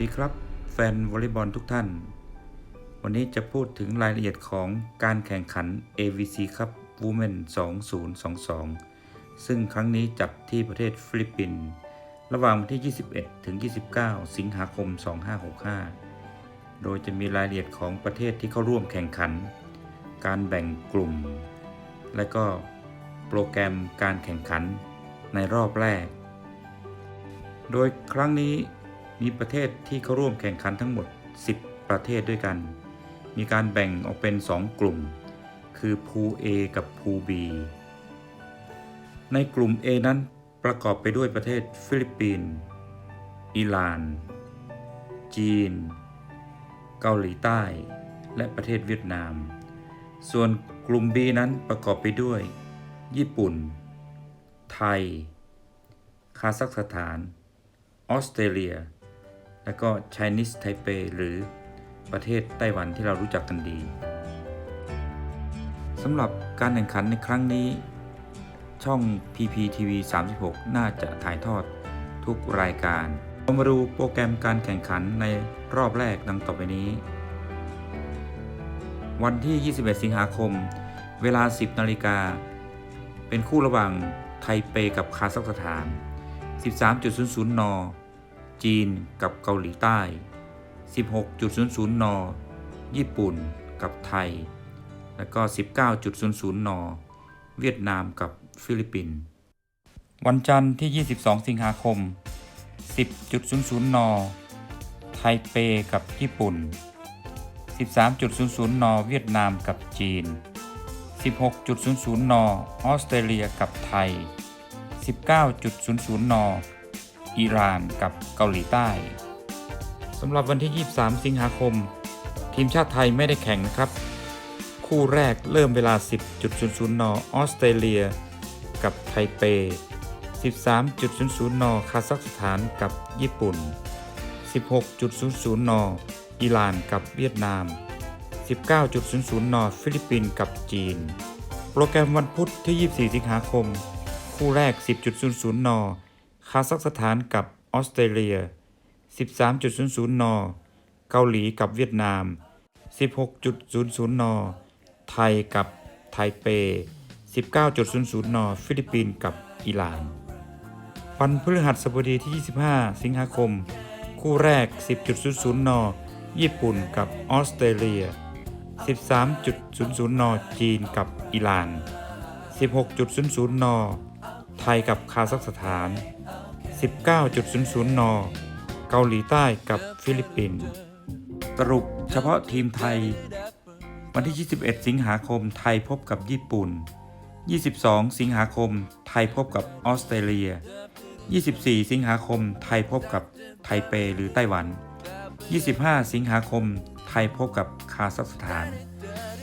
ดีครับ แฟนวอลเลย์บอลทุกท่าน วันนี้จะพูดถึงรายละเอียดของการแข่งขัน AVC ครับ Women 2022 ซึ่งครั้งนี้จัดที่ประเทศฟิลิปปินส์ระหว่างวันที่ 21 ถึง 29 สิงหาคม 2565 โดยจะมีรายละเอียดของประเทศที่เข้าร่วมแข่งขัน การแบ่งกลุ่ม และก็โปรแกรมการแข่งขันในรอบแรก โดยครั้งนี้ มีประเทศที่เข้าร่วมแข่งขันทั้งหมด 10 ประเทศด้วยกัน มีการแบ่งออกเป็น 2 กลุ่ม คือพูล A กับพูล B ในกลุ่ม A นั้นประกอบไปด้วยประเทศฟิลิปปินส์ อิหร่าน จีน เกาหลีใต้ และประเทศเวียดนาม ส่วนกลุ่ม B นั้นประกอบไปด้วย ญี่ปุ่น ไทย คาซัคสถาน ออสเตรเลีย และก็ Chinese Taipei หรือประเทศไต้หวันที่เรารู้จักกันดีสำหรับการแข่งขันในครั้งนี้ ช่อง PPTV 36 น่าจะถ่ายทอดทุกรายการเรามาดูโปรแกรมการแข่งขันในรอบแรกดังต่อไปนี้ วันที่ 21 สิงหาคม เวลา 10 นาฬิกา เป็นคู่ระหว่างไทเปกับคาซัคสถาน 13.00 น จีนกับเกาหลีใต้ 16.00 น ญี่ปุ่นกับไทย และก็ 19.00 น เวียดนามกับฟิลิปปินส์ วันจันทร์ที่ 22 สิงหาคม 10.00 น ไทเปกับญี่ปุ่น 13.00 น เวียดนามกับจีน 16.00 น ออสเตรเลียกับไทย 19.00 น อิหร่านกับเกาหลีใต้สำหรับวันที่ 23 สิงหาคม ทีมชาติไทยไม่ได้แข่งนะครับ คู่แรกเริ่มเวลา 10.00 น ออสเตรเลีย กับไทเป 13.00 น คาซัคสถานกับญี่ปุ่น 16.00 น อิหร่านกับเวียดนาม 19.00 น ฟิลิปปินส์กับจีน โปรแกรมวันพุธที่ 24 สิงหาคม คู่แรก 10.00 น คาซัคสถานกับออสเตรเลีย 13.00 น เกาหลีกับเวียดนาม 16.00 น ไทยกับไทเป 19.00 น ฟิลิปปินส์กับอิหร่าน วันพฤหัสบดีที่ 25 สิงหาคม คู่แรก 10.00 น ญี่ปุ่นกับออสเตรเลีย 13.00 น จีนกับอิหร่าน 16.00 น ไทยกับคาซัคสถาน 19.00 น เกาหลีใต้กับฟิลิปปินส์สรุปเฉพาะทีมไทย วันที่ 21 สิงหาคมไทยพบกับญี่ปุ่น 22 สิงหาคมไทยพบกับออสเตรเลีย 24 สิงหาคมไทยพบกับไทเปหรือไต้หวัน 25 สิงหาคมไทยพบกับคาซัคสถาน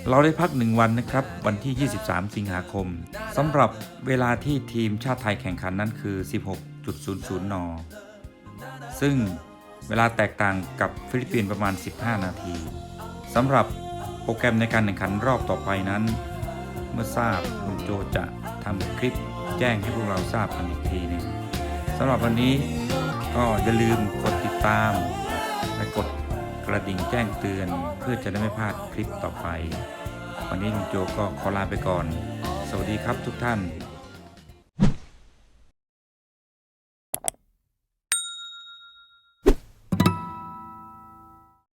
เราได้พักหนึ่งวันนะครับ วันที่ 23 สิงหาคมสำหรับเวลาที่ทีมชาติไทยแข่งขันนั้นคือ 16.00 น ซึ่งเวลาแตกต่างกับฟิลิปปินส์ประมาณ 15 นาทีสำหรับโปรแกรมในการแข่งขันรอบต่อไปนั้น เมื่อทราบลุงโจจะทำคลิปแจ้งให้พวกเราทราบกันอีกทีหนึ่งสำหรับวันนี้ก็อย่าลืมกดติดตาม และกดกระดิ่งแจ้งเตือนเพื่อจะได้ไม่พลาดคลิปต่อไป วันนี้ลุงโจก็ขอลาไปก่อน สวัสดีครับทุกท่าน